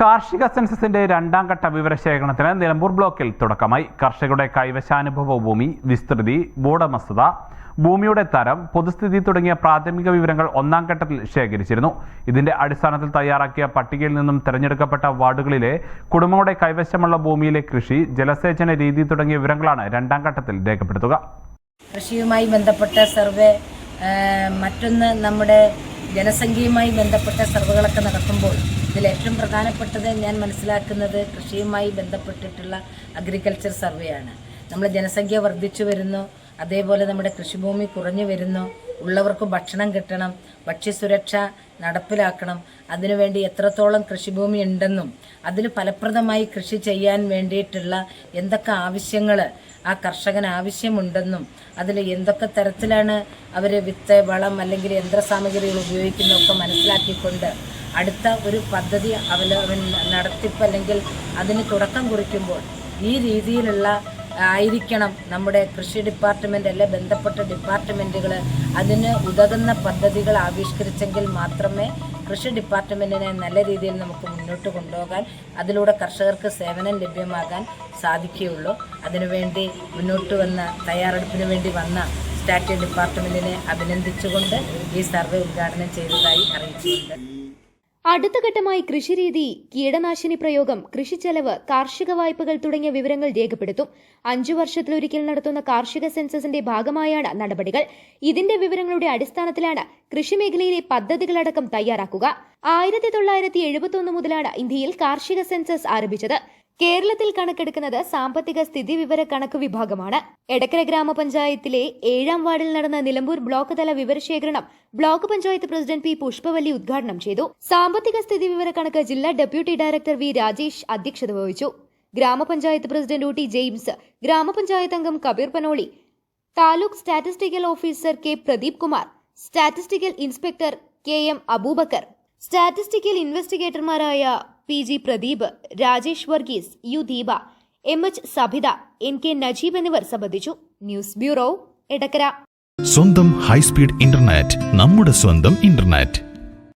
കാർഷിക സെൻസസിന്റെ രണ്ടാം ഘട്ട വിവരശേഖരണത്തിന് നിലമ്പൂർ ബ്ലോക്കിൽ തുടക്കമായി. കർഷകരുടെ കൈവശാനുഭവ ഭൂമി വിസ്തൃതി ഭൂടമസ്ഥത ഭൂമിയുടെ തരം പൊതുസ്ഥിതി തുടങ്ങിയ പ്രാഥമിക വിവരങ്ങൾ ഒന്നാം ഘട്ടത്തിൽ ശേഖരിച്ചിരുന്നു. ഇതിന്റെ അടിസ്ഥാനത്തിൽ തയ്യാറാക്കിയ പട്ടികയിൽ നിന്നും തിരഞ്ഞെടുക്കപ്പെട്ട വാർഡുകളിലെ കുടുംബങ്ങളുടെ കൈവശമുള്ള ഭൂമിയിലെ കൃഷി ജലസേചന രീതി തുടങ്ങിയ വിവരങ്ങളാണ് രണ്ടാം ഘട്ടത്തിൽ രേഖപ്പെടുത്തുക. കൃഷിയുമായി ബന്ധപ്പെട്ട സർവേ മറ്റൊന്ന് നമ്മുടെ ജനസംഖ്യയുമായി ബന്ധപ്പെട്ട സർവേകളൊക്കെ നടക്കുമ്പോൾ ഇതിൽ ഏറ്റവും പ്രധാനപ്പെട്ടത് ഞാൻ മനസ്സിലാക്കുന്നത് കൃഷിയുമായി ബന്ധപ്പെട്ടിട്ടുള്ള അഗ്രികൾച്ചർ സർവേയാണ് നമ്മൾ ജനസംഖ്യ വർദ്ധിച്ചു വരുന്നു അതേപോലെ നമ്മുടെ കൃഷിഭൂമി കുറഞ്ഞു വരുന്നു ഉള്ളവർക്ക് ഭക്ഷണം കിട്ടണം ഭക്ഷ്യസുരക്ഷ നടപ്പിലാക്കണം അതിനുവേണ്ടി എത്രത്തോളം കൃഷിഭൂമി ഉണ്ടെന്നും അതിന് ഫലപ്രദമായി കൃഷി ചെയ്യാൻ വേണ്ടിയിട്ടുള്ള എന്തൊക്കെ ആവശ്യങ്ങൾ ആ കർഷകന് ആവശ്യമുണ്ടെന്നും അതിൽ എന്തൊക്കെ തരത്തിലാണ് അവർ വിത്ത് വളം അല്ലെങ്കിൽ യന്ത്രസാമഗ്രികൾ ഉപയോഗിക്കുന്നതൊക്കെ മനസ്സിലാക്കിക്കൊണ്ട് അടുത്ത ഒരു പദ്ധതി അവൻ നടത്തിപ്പ് അല്ലെങ്കിൽ അതിന് തുടക്കം കുറിക്കുമ്പോൾ ഈ രീതിയിലുള്ള ആയിരിക്കണം നമ്മുടെ കൃഷി ഡിപ്പാർട്ട്മെന്റ് അല്ലെ ബന്ധപ്പെട്ട ഡിപ്പാർട്ട്മെന്റുകൾ അതിന് ഉതകുന്ന പദ്ധതികൾ ആവിഷ്കരിച്ചെങ്കിൽ മാത്രമേ കൃഷി ഡിപ്പാർട്ട്മെന്റിനെ നല്ല രീതിയിൽ നമുക്ക് മുന്നോട്ട് കൊണ്ടുപോകാൻ അതിലൂടെ കർഷകർക്ക് സേവനം ലഭ്യമാകാൻ സാധിക്കുകയുള്ളൂ. അതിനുവേണ്ടി മുന്നോട്ട് വന്ന തയ്യാറെടുപ്പിന് വേണ്ടി വന്ന സ്റ്റാറ്റ് ഡിപ്പാർട്ട്മെന്റിനെ അഭിനന്ദിച്ചുകൊണ്ട് ഈ സർവേ ഉദ്ഘാടനം ചെയ്തതായി അറിയിച്ചിട്ടുണ്ട്. അടുത്ത ഘട്ടമായി കൃഷിരീതി കീടനാശിനി പ്രയോഗം കൃഷിച്ചെലവ് കാർഷിക വായ്പകൾ തുടങ്ങിയ വിവരങ്ങൾ രേഖപ്പെടുത്തും. അഞ്ചു വർഷത്തിലൊരിക്കൽ നടത്തുന്ന കാർഷിക സെൻസസിന്റെ ഭാഗമായാണ് നടപടികൾ. ഇതിന്റെ വിവരങ്ങളുടെ അടിസ്ഥാനത്തിലാണ് കൃഷിമേഖലയിലെ പദ്ധതികളടക്കം തയ്യാറാക്കുക. ആയിരത്തി തൊള്ളായിരത്തി എഴുപത്തി മുതലാണ് ഇന്ത്യയിൽ കാർഷിക സെൻസസ് ആരംഭിച്ചത്. കേരളത്തിൽ കണക്കെടുക്കുന്നത് സാമ്പത്തിക സ്ഥിതി വിവര കണക്ക് വിഭാഗമാണ്. എടക്കര ഗ്രാമപഞ്ചായത്തിലെ ഏഴാം വാർഡിൽ നടന്ന നിലമ്പൂർ ബ്ലോക്ക് തല വിവരശേഖരണം block panchayat president P Pushpavalli ഉദ്ഘാടനം ചെയ്തു. സാമ്പത്തിക സ്ഥിതി വിവര കണക്ക് ജില്ലാ ഡെപ്യൂട്ടി ഡയറക്ടർ വി രാജേഷ് അധ്യക്ഷത വഹിച്ചു. ഗ്രാമപഞ്ചായത്ത് പ്രസിഡന്റ് ഒ ടി ജെയിംസ് ഗ്രാമപഞ്ചായത്ത് അംഗം Kabeer Panoli taluk statistical officer K Pradeep Kumar statistical inspector K M Abubakar statistical ഇൻവെസ്റ്റിഗേറ്റർമാരായ P G Pradeep Rajesh Varghese U Deepa M H Sabitha N K Najeeb എന്നിവർ സംബന്ധിച്ചു. News bureau Edakkara. സ്വന്തം high speed internet നമ്മുടെ സ്വന്തം internet.